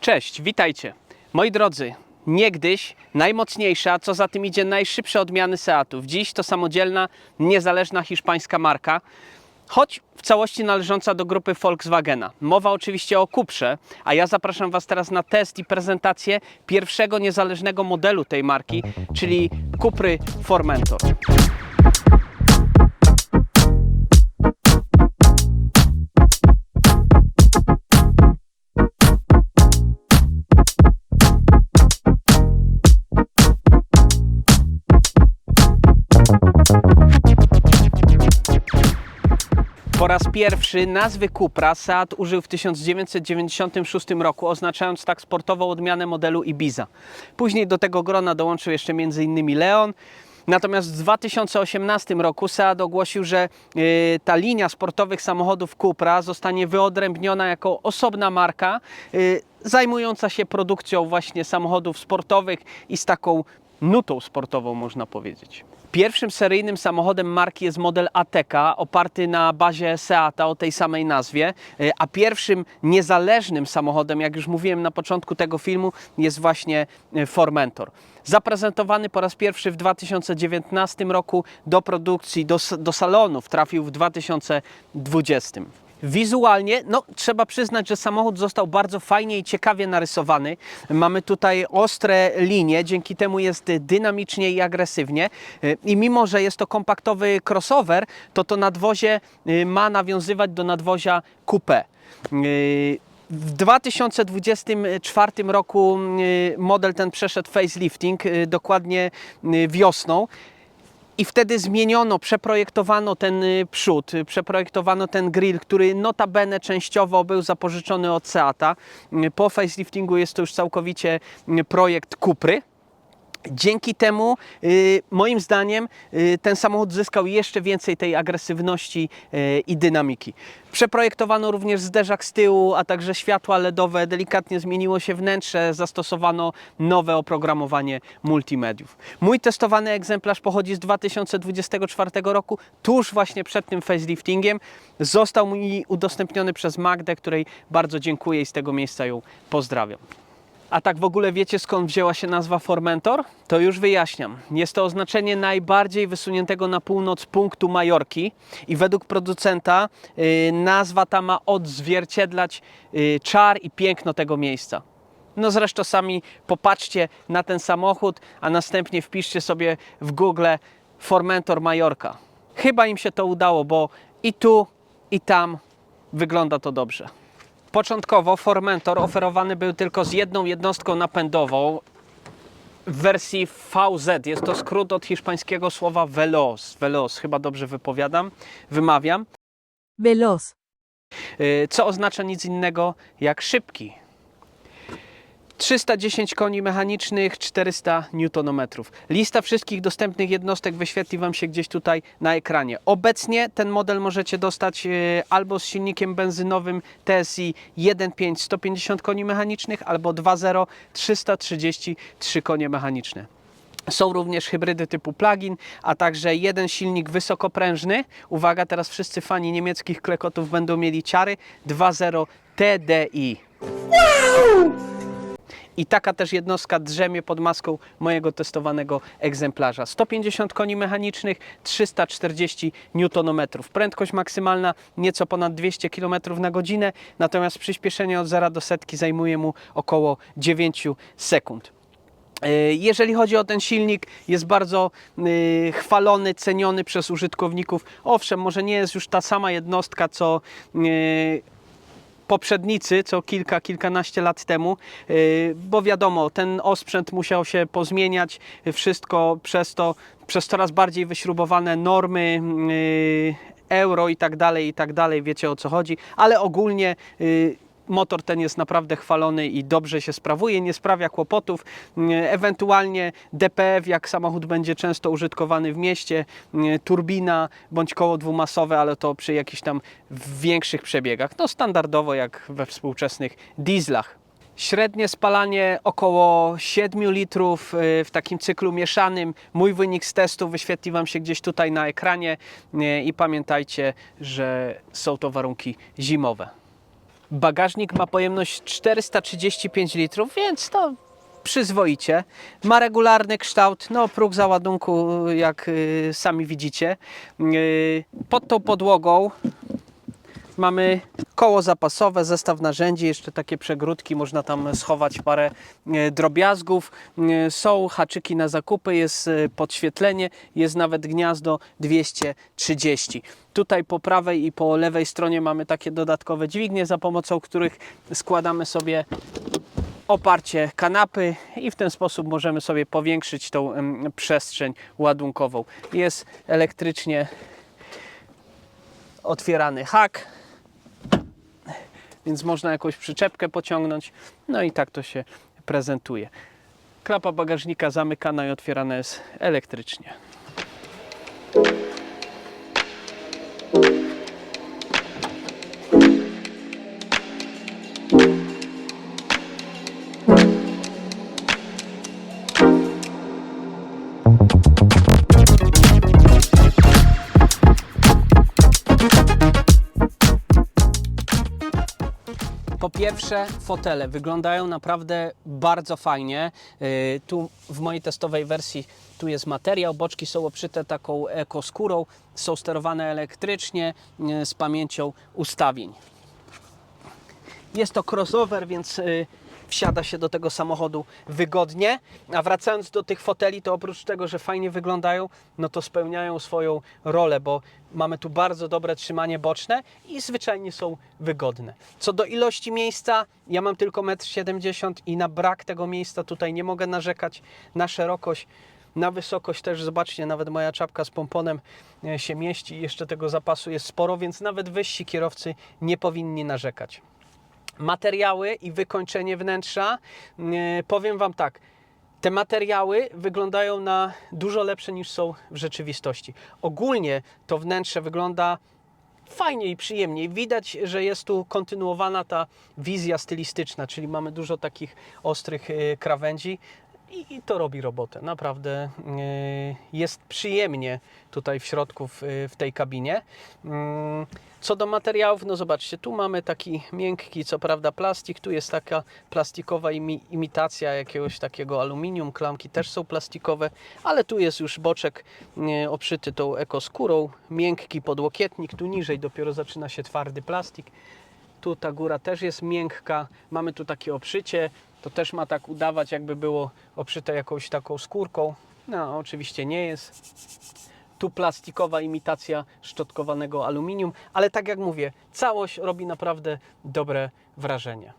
Cześć, witajcie. Moi drodzy, niegdyś najmocniejsza, co za tym idzie najszybsze odmiany Seatów. Dziś to samodzielna, niezależna hiszpańska marka, choć w całości należąca do grupy Volkswagena. Mowa oczywiście o Cuprze, a ja zapraszam Was teraz na test i prezentację pierwszego niezależnego modelu tej marki, czyli Cupry Formentor. Po raz pierwszy nazwy Cupra Seat użył w 1996 roku, oznaczając tak sportową odmianę modelu Ibiza. Później do tego grona dołączył jeszcze m.in. Leon. Natomiast w 2018 roku Seat ogłosił, że y, ta linia sportowych samochodów Cupra zostanie wyodrębniona jako osobna marka, y, zajmująca się produkcją właśnie samochodów sportowych i z taką nutą sportową, można powiedzieć. Pierwszym seryjnym samochodem marki jest model Ateca, oparty na bazie Seata o tej samej nazwie, y, a pierwszym niezależnym samochodem, jak już mówiłem na początku tego filmu, jest właśnie y, Formentor. Zaprezentowany po raz pierwszy w 2019 roku do produkcji, do, do salonów trafił w 2020. Wizualnie, no trzeba przyznać, że samochód został bardzo fajnie i ciekawie narysowany. Mamy tutaj ostre linie, dzięki temu jest dynamicznie i agresywnie. Y, I mimo, że jest to kompaktowy crossover, to to nadwozie y, ma nawiązywać do nadwozia coupé. Y, w 2024 roku model ten przeszedł facelifting, dokładnie wiosną. I wtedy zmieniono, przeprojektowano ten y, przód, y, przeprojektowano ten grill, który notabene częściowo był zapożyczony od Seata. Y, Po faceliftingu jest to już całkowicie projekt Cupry. Dzięki temu, y, moim zdaniem, y, ten samochód zyskał jeszcze więcej tej agresywności y, i dynamiki. Przeprojektowano również zderzak z tyłu, a także światła LEDowe, delikatnie zmieniło się wnętrze, zastosowano nowe oprogramowanie multimediów. Mój testowany egzemplarz pochodzi z 2024 roku, tuż właśnie przed tym faceliftingiem. Został mi udostępniony przez Magdę, której bardzo dziękuję i z tego miejsca ją pozdrawiam. A tak w ogóle wiecie skąd wzięła się nazwa Formentor? To już wyjaśniam. Jest to oznaczenie najbardziej wysuniętego na północ punktu Majorki i według producenta y, nazwa ta ma odzwierciedlać y, czar i piękno tego miejsca. No zresztą sami popatrzcie na ten samochód, a następnie wpiszcie sobie w Google Formentor Majorka. Chyba im się to udało, bo i tu, i tam wygląda to dobrze. Początkowo Formentor oferowany był tylko z jedną jednostką napędową w wersji VZ. Jest to skrót od hiszpańskiego słowa veloz. Veloz, chyba dobrze wypowiadam, wymawiam. Veloz. Y, co oznacza nic innego jak szybki. 310 koni mechanicznych, 400 Nm. Lista wszystkich dostępnych jednostek wyświetli Wam się gdzieś tutaj na ekranie. Obecnie ten model możecie dostać y, albo z silnikiem benzynowym TSI 1.5 150 koni mechanicznych, albo 2.0 333 konie mechaniczne. Są również hybrydy typu plug-in, a także jeden silnik wysokoprężny. Uwaga, teraz wszyscy fani niemieckich klekotów będą mieli ciary 2.0 TDI. I taka też jednostka drzemie pod maską mojego testowanego egzemplarza. 150 koni mechanicznych, 340 Nm. Prędkość maksymalna nieco ponad 200 km na godzinę, natomiast przyspieszenie od 0 do setki zajmuje mu około 9 sekund. E, Jeżeli chodzi o ten silnik, jest bardzo y, chwalony, ceniony przez użytkowników. Owszem, może nie jest już ta sama jednostka co y, poprzednicy, co kilka, kilkanaście lat temu, y, bo wiadomo, ten osprzęt musiał się pozmieniać, wszystko przez to, przez coraz bardziej wyśrubowane normy y, euro i tak dalej, i tak dalej, wiecie o co chodzi, ale ogólnie y, motor ten jest naprawdę chwalony i dobrze się sprawuje, nie sprawia kłopotów. Y, Ewentualnie DPF, jak samochód będzie często użytkowany w mieście, y, turbina bądź koło dwumasowe, ale to przy jakichś tam większych przebiegach. No standardowo jak we współczesnych dieslach. Średnie spalanie około 7 litrów y, w takim cyklu mieszanym. Mój wynik z testu wyświetli Wam się gdzieś tutaj na ekranie y, i pamiętajcie, że są to warunki zimowe. Bagażnik ma pojemność 435 litrów, więc to przyzwoicie. Ma regularny kształt, no próg załadunku, jak y, sami widzicie. Y, pod tą podłogą Mamy koło zapasowe, zestaw narzędzi, jeszcze takie przegródki, można tam schować parę e, drobiazgów. E, Są haczyki na zakupy, jest e, podświetlenie, jest nawet gniazdo 230. Tutaj po prawej i po lewej stronie mamy takie dodatkowe dźwignie, za pomocą których składamy sobie oparcie kanapy i w ten sposób możemy sobie powiększyć tą przestrzeń ładunkową. Jest elektrycznie otwierany hak, więc można jakąś przyczepkę pociągnąć. No i tak to się prezentuje. Klapa bagażnika zamykana i otwierana jest elektrycznie. Pierwsze, fotele wyglądają naprawdę bardzo fajnie. Yy, Tu w mojej testowej wersji tu jest materiał, boczki są obszyte taką ekoskórą, są sterowane elektrycznie yy, z pamięcią ustawień. Jest to crossover, więc y, wsiada się do tego samochodu wygodnie. A wracając do tych foteli, to oprócz tego, że fajnie wyglądają, no to spełniają swoją rolę, bo mamy tu bardzo dobre trzymanie boczne i zwyczajnie są wygodne. Co do ilości miejsca, ja mam tylko 1,70 m i na brak tego miejsca tutaj nie mogę narzekać. Na szerokość na wysokość też zobaczcie, nawet moja czapka z pomponem e, się mieści. Jeszcze tego zapasu jest sporo, więc nawet wyżsi kierowcy nie powinni narzekać materiały i wykończenie wnętrza. e, Powiem Wam tak. Te materiały wyglądają na dużo lepsze niż są w rzeczywistości. Ogólnie to wnętrze wygląda fajnie i przyjemnie. Widać, że jest tu kontynuowana ta wizja stylistyczna, czyli mamy dużo takich ostrych e, krawędzi i, i to robi robotę. Naprawdę e, jest przyjemnie tutaj w środku w, w tej kabinie. Mm, Co do materiałów, no zobaczcie, tu mamy taki miękki, co prawda plastik, tu jest taka plastikowa imi, imitacja jakiegoś takiego aluminium, klamki też są plastikowe, ale tu jest już boczek e, obszyty tą ekoskórą, miękki podłokietnik, tu niżej dopiero zaczyna się twardy plastik. Tu ta góra też jest miękka, mamy tu takie obszycie, to też ma tak udawać jakby było obszyte jakąś taką skórką. No oczywiście nie jest tu plastikowa imitacja szczotkowanego aluminium, ale tak jak mówię, całość robi naprawdę dobre wrażenie.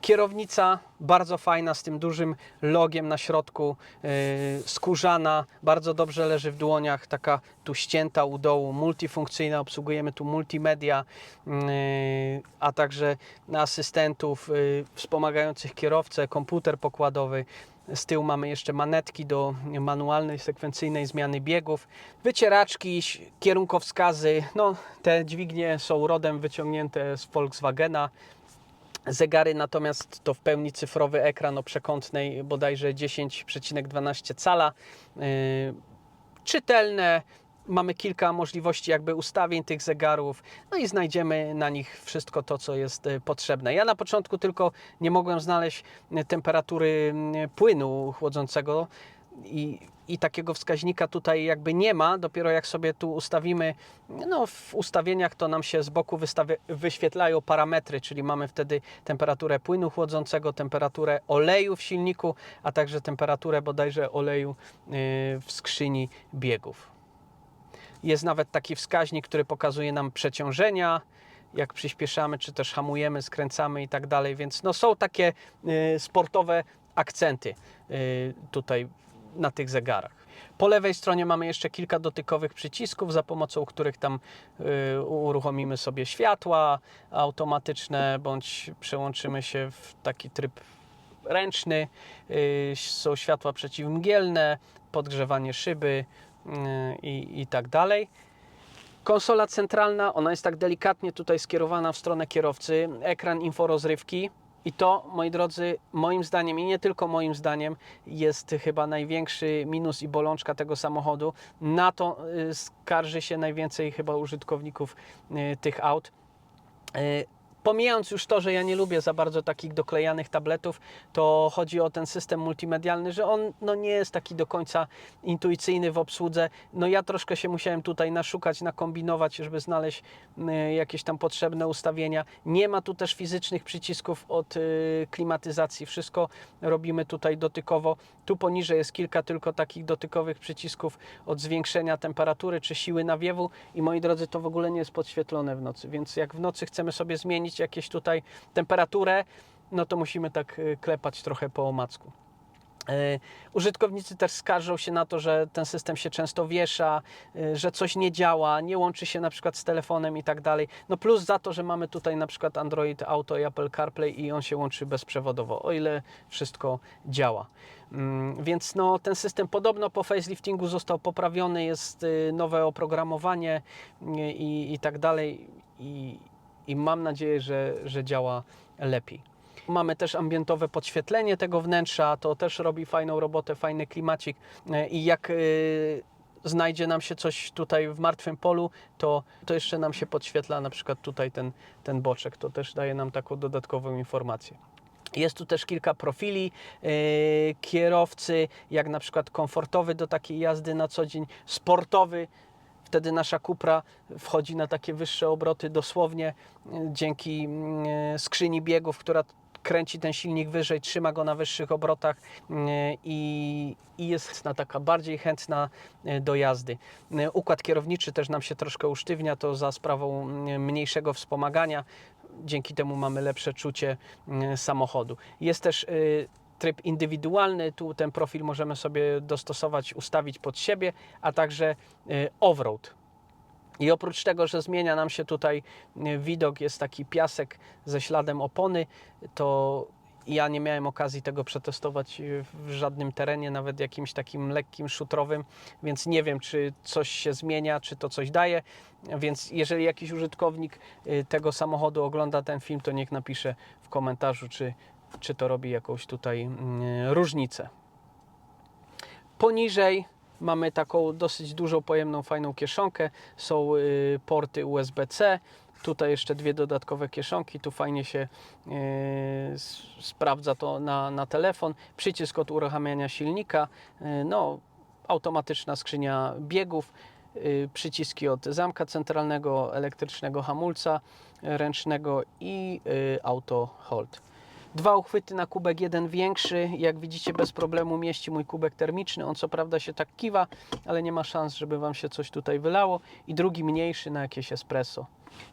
Kierownica bardzo fajna z tym dużym logiem na środku, yy, skórzana, bardzo dobrze leży w dłoniach, taka tu ścięta u dołu, multifunkcyjna, obsługujemy tu multimedia, yy, a także asystentów yy, wspomagających kierowcę, komputer pokładowy. Z tyłu mamy jeszcze manetki do manualnej, sekwencyjnej zmiany biegów, wycieraczki, kierunkowskazy. No, te dźwignie są rodem wyciągnięte z Volkswagena. Zegary natomiast to w pełni cyfrowy ekran o przekątnej bodajże 10,12 cala. Yy, czytelne. Mamy kilka możliwości jakby ustawień tych zegarów, no i znajdziemy na nich wszystko to, co jest y, potrzebne. Ja na początku tylko nie mogłem znaleźć y, temperatury y, płynu chłodzącego i, i takiego wskaźnika tutaj jakby nie ma. Dopiero jak sobie tu ustawimy, no w ustawieniach to nam się z boku wystawia, wyświetlają parametry, czyli mamy wtedy temperaturę płynu chłodzącego, temperaturę oleju w silniku, a także temperaturę bodajże oleju y, w skrzyni biegów. Jest nawet taki wskaźnik, który pokazuje nam przeciążenia, jak przyspieszamy, czy też hamujemy, skręcamy i tak dalej. Więc no, są takie y, sportowe akcenty y, tutaj na tych zegarach. Po lewej stronie mamy jeszcze kilka dotykowych przycisków, za pomocą których tam y, uruchomimy sobie światła automatyczne, bądź przełączymy się w taki tryb ręczny. Y, Są światła przeciwmgielne, podgrzewanie szyby y, i, tak dalej. Konsola centralna, ona jest tak delikatnie tutaj skierowana w stronę kierowcy. Ekran inforozrywki. I to, moi drodzy, moim zdaniem i nie tylko moim zdaniem, jest chyba największy minus i bolączka tego samochodu. Na to y, skarży się najwięcej chyba użytkowników y, tych aut. Pomijając już to, że ja nie lubię za bardzo takich doklejanych tabletów, to chodzi o ten system multimedialny, że on no, nie jest taki do końca intuicyjny w obsłudze. No ja troszkę się musiałem tutaj naszukać, nakombinować, żeby znaleźć y, jakieś tam potrzebne ustawienia. Nie ma tu też fizycznych przycisków od y, klimatyzacji. Wszystko robimy tutaj dotykowo. Tu poniżej jest kilka tylko takich dotykowych przycisków od zwiększenia temperatury czy siły nawiewu i moi drodzy, to w ogóle nie jest podświetlone w nocy, więc jak w nocy chcemy sobie zmienić jakieś tutaj temperaturę, no to musimy tak y, klepać trochę po omacku. E, Użytkownicy też skarżą się na to, że ten system się często wiesza, e, że coś nie działa, nie łączy się na przykład z telefonem i tak dalej. No plus za to, że mamy tutaj na przykład Android Auto i Apple CarPlay i on się łączy bezprzewodowo, o ile wszystko działa. Mm, Więc no, ten system podobno po faceliftingu został poprawiony, jest y, nowe oprogramowanie y, i, i tak dalej i, i mam nadzieję, że, że działa lepiej. Mamy też ambientowe podświetlenie tego wnętrza, to też robi fajną robotę, fajny klimacik E, i jak y, znajdzie nam się coś tutaj w martwym polu, to, to jeszcze nam się podświetla na przykład tutaj ten, ten boczek, to też daje nam taką dodatkową informację. Jest tu też kilka profili yy, kierowcy, jak na przykład komfortowy do takiej jazdy na co dzień, sportowy. Wtedy nasza Cupra wchodzi na takie wyższe obroty dosłownie yy, dzięki yy, skrzyni biegów, która kręci ten silnik wyżej, trzyma go na wyższych obrotach yy, i, i jest na taka bardziej chętna do jazdy. Układ kierowniczy też nam się troszkę usztywnia, to za sprawą mniejszego wspomagania dzięki temu mamy lepsze czucie mm, samochodu. Jest też tryb indywidualny, tu ten profil możemy sobie dostosować, ustawić pod siebie, a także y, off-road. I oprócz tego, że zmienia nam się tutaj y, widok, jest taki piasek ze śladem opony, to ja nie miałem okazji tego przetestować y, w żadnym terenie, nawet jakimś takim lekkim, szutrowym, więc nie wiem, czy coś się zmienia, czy to coś daje. Więc jeżeli jakiś użytkownik tego samochodu ogląda ten film, to niech napisze w komentarzu, czy, czy to robi jakąś tutaj mm, różnicę. Poniżej mamy taką dosyć dużą, pojemną, fajną kieszonkę. Są y, porty USB-C. Tutaj jeszcze dwie dodatkowe kieszonki. Tu fajnie się y, sprawdza to na, na telefon. Przycisk od uruchamiania silnika. Y, no, automatyczna skrzynia biegów. Przyciski od zamka centralnego, elektrycznego hamulca ręcznego i auto hold. Dwa uchwyty na kubek, jeden większy. Jak widzicie, bez problemu mieści mój kubek termiczny. On co prawda się tak kiwa, ale nie ma szans, żeby Wam się coś tutaj wylało. I drugi mniejszy na jakieś espresso.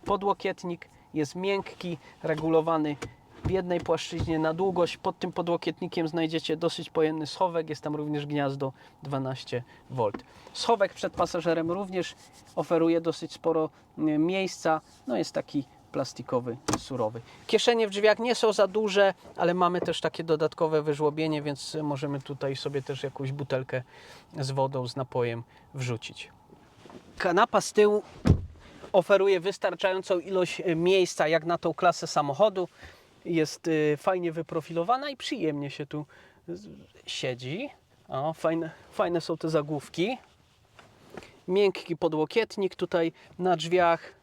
Podłokietnik jest miękki, regulowany w jednej płaszczyźnie na długość. Pod tym podłokietnikiem znajdziecie dosyć pojemny schowek. Jest tam również gniazdo 12V. Schowek przed pasażerem również oferuje dosyć sporo e, miejsca. No jest taki plastikowy, surowy. Kieszenie w drzwiach nie są za duże, ale mamy też takie dodatkowe wyżłobienie, więc możemy tutaj sobie też jakąś butelkę z wodą, z napojem wrzucić. Kanapa z tyłu oferuje wystarczającą ilość e, miejsca jak na tą klasę samochodu. Jest e, fajnie wyprofilowana i przyjemnie się tu z- siedzi. O, fajne, fajne są te zagłówki. Miękki podłokietnik tutaj na drzwiach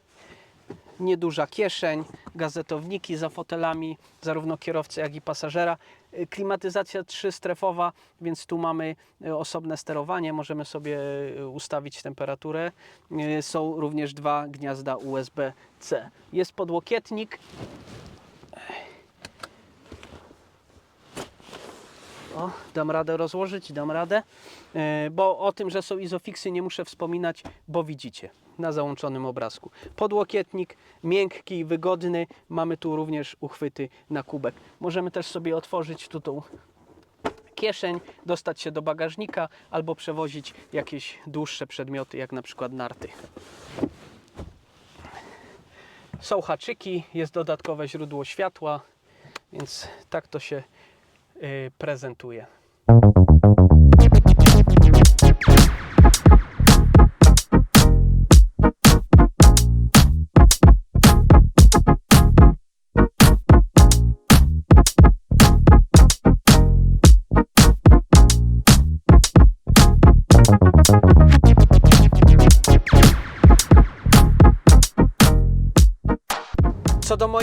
nieduża kieszeń, gazetowniki za fotelami zarówno kierowcy, jak i pasażera. Y, Klimatyzacja trzystrefowa, więc tu mamy y, osobne sterowanie, możemy sobie y, ustawić temperaturę. Są również dwa gniazda USB-C. Jest podłokietnik. O, dam radę rozłożyć, dam radę, bo o tym, że są izofiksy nie muszę wspominać, bo widzicie na załączonym obrazku. Podłokietnik, miękki, wygodny, mamy tu również uchwyty na kubek. Możemy też sobie otworzyć tu tą kieszeń, dostać się do bagażnika albo przewozić jakieś dłuższe przedmioty, jak na przykład narty. Są haczyki, jest dodatkowe źródło światła, więc tak to się y, prezentuje.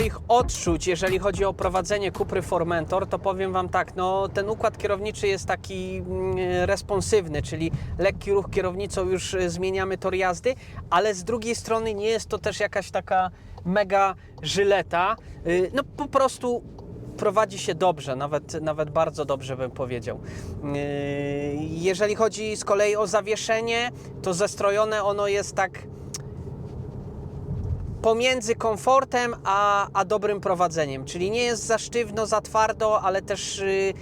Moich odczuć, jeżeli chodzi o prowadzenie Kupry Formentor, to powiem Wam tak, no ten układ kierowniczy jest taki mm, responsywny, czyli lekki ruch kierownicą już y, zmieniamy tor jazdy, ale z drugiej strony nie jest to też jakaś taka mega żyleta. Y, No po prostu prowadzi się dobrze, nawet, nawet bardzo dobrze bym powiedział. Yy, Jeżeli chodzi z kolei o zawieszenie, to zestrojone ono jest tak pomiędzy komfortem a, a dobrym prowadzeniem, czyli nie jest za sztywno, za twardo, ale też y,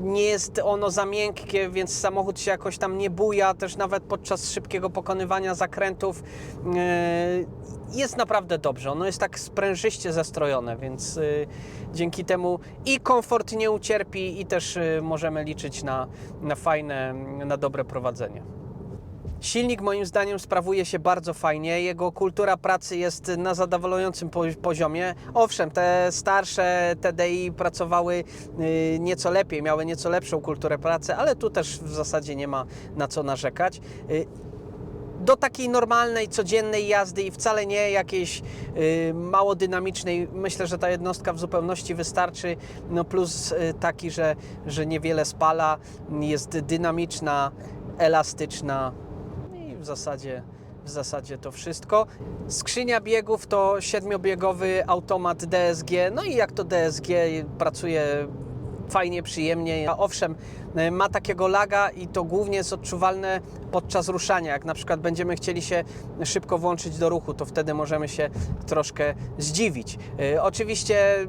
nie jest ono za miękkie, więc samochód się jakoś tam nie buja, też nawet podczas szybkiego pokonywania zakrętów y, jest naprawdę dobrze. Ono jest tak sprężyście zestrojone, więc y, dzięki temu i komfort nie ucierpi i też możemy liczyć na, na fajne, na dobre prowadzenie. Silnik moim zdaniem sprawuje się bardzo fajnie. Jego kultura pracy jest na zadowalającym po- poziomie. Owszem, te starsze TDI pracowały y, nieco lepiej, miały nieco lepszą kulturę pracy, ale tu też w zasadzie nie ma na co narzekać. Y, do takiej normalnej, codziennej jazdy i wcale nie jakiejś y, mało dynamicznej, myślę, że ta jednostka w zupełności wystarczy. No plus taki, że, że niewiele spala, jest dynamiczna, elastyczna zasadzie, w zasadzie to wszystko. Skrzynia biegów to siedmiobiegowy automat DSG, no i jak to DSG pracuje fajnie, przyjemnie. A Owszem, y, ma takiego laga i to głównie jest odczuwalne podczas ruszania. Jak na przykład będziemy chcieli się szybko włączyć do ruchu, to wtedy możemy się troszkę zdziwić. Y, Oczywiście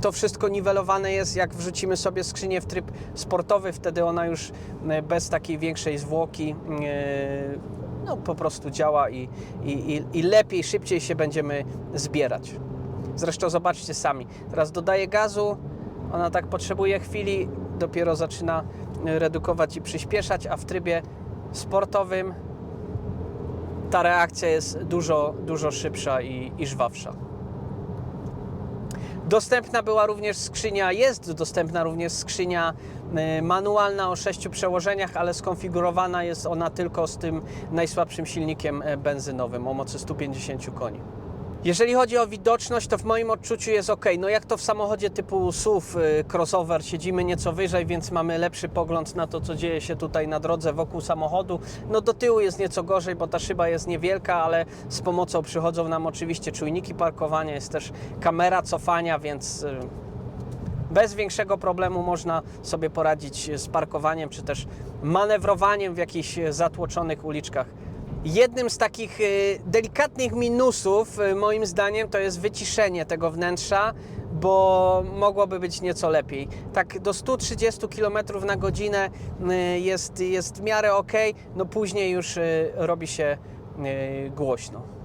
to wszystko niwelowane jest, jak wrzucimy sobie skrzynię w tryb sportowy, wtedy ona już y, bez takiej większej zwłoki no, po prostu działa i, i, i, lepiej, szybciej się będziemy zbierać. Zresztą zobaczcie sami. Teraz dodaję gazu, ona tak potrzebuje chwili, dopiero zaczyna y, redukować i przyspieszać, a w trybie sportowym ta reakcja jest dużo, dużo szybsza i, i żwawsza. Dostępna była również skrzynia, jest dostępna również skrzynia y, manualna o sześciu przełożeniach, ale skonfigurowana jest ona tylko z tym najsłabszym silnikiem e, benzynowym o mocy 150 koni. Jeżeli chodzi o widoczność, to w moim odczuciu jest ok. No jak to w samochodzie typu SUV, y, crossover, siedzimy nieco wyżej, więc mamy lepszy pogląd na to, co dzieje się tutaj na drodze wokół samochodu. No do tyłu jest nieco gorzej, bo ta szyba jest niewielka, ale z pomocą przychodzą nam oczywiście czujniki parkowania, jest też kamera cofania, więc y, bez większego problemu można sobie poradzić z parkowaniem, czy też manewrowaniem w jakichś zatłoczonych uliczkach. Jednym z takich e, delikatnych minusów, e, moim zdaniem, to jest wyciszenie tego wnętrza, bo mogłoby być nieco lepiej. Tak do 130 km na godzinę e, jest, jest w miarę ok, no później już robi się głośno.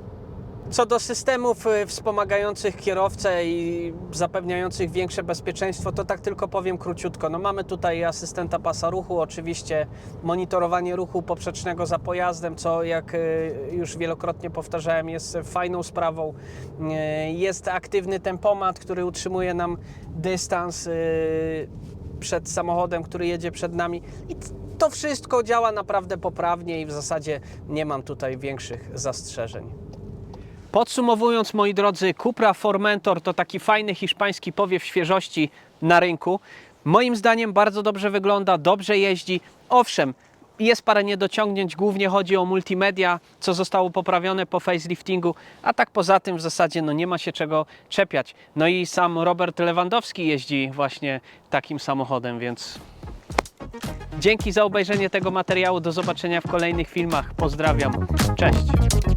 Co do systemów y, wspomagających kierowcę i zapewniających większe bezpieczeństwo, to tak tylko powiem króciutko. No mamy tutaj asystenta pasa ruchu, oczywiście monitorowanie ruchu poprzecznego za pojazdem, co jak y, już wielokrotnie powtarzałem jest fajną sprawą. Y, Jest aktywny tempomat, który utrzymuje nam dystans przed samochodem, który jedzie przed nami. I to wszystko działa naprawdę poprawnie i w zasadzie nie mam tutaj większych zastrzeżeń. Podsumowując, moi drodzy, Cupra Formentor to taki fajny hiszpański powiew świeżości na rynku. Moim zdaniem bardzo dobrze wygląda, dobrze jeździ. Owszem, jest parę niedociągnięć, głównie chodzi o multimedia, co zostało poprawione po faceliftingu, a tak poza tym w zasadzie no, nie ma się czego czepiać. No i sam Robert Lewandowski jeździ właśnie takim samochodem, więc dzięki za obejrzenie tego materiału. Do zobaczenia w kolejnych filmach. Pozdrawiam. Cześć.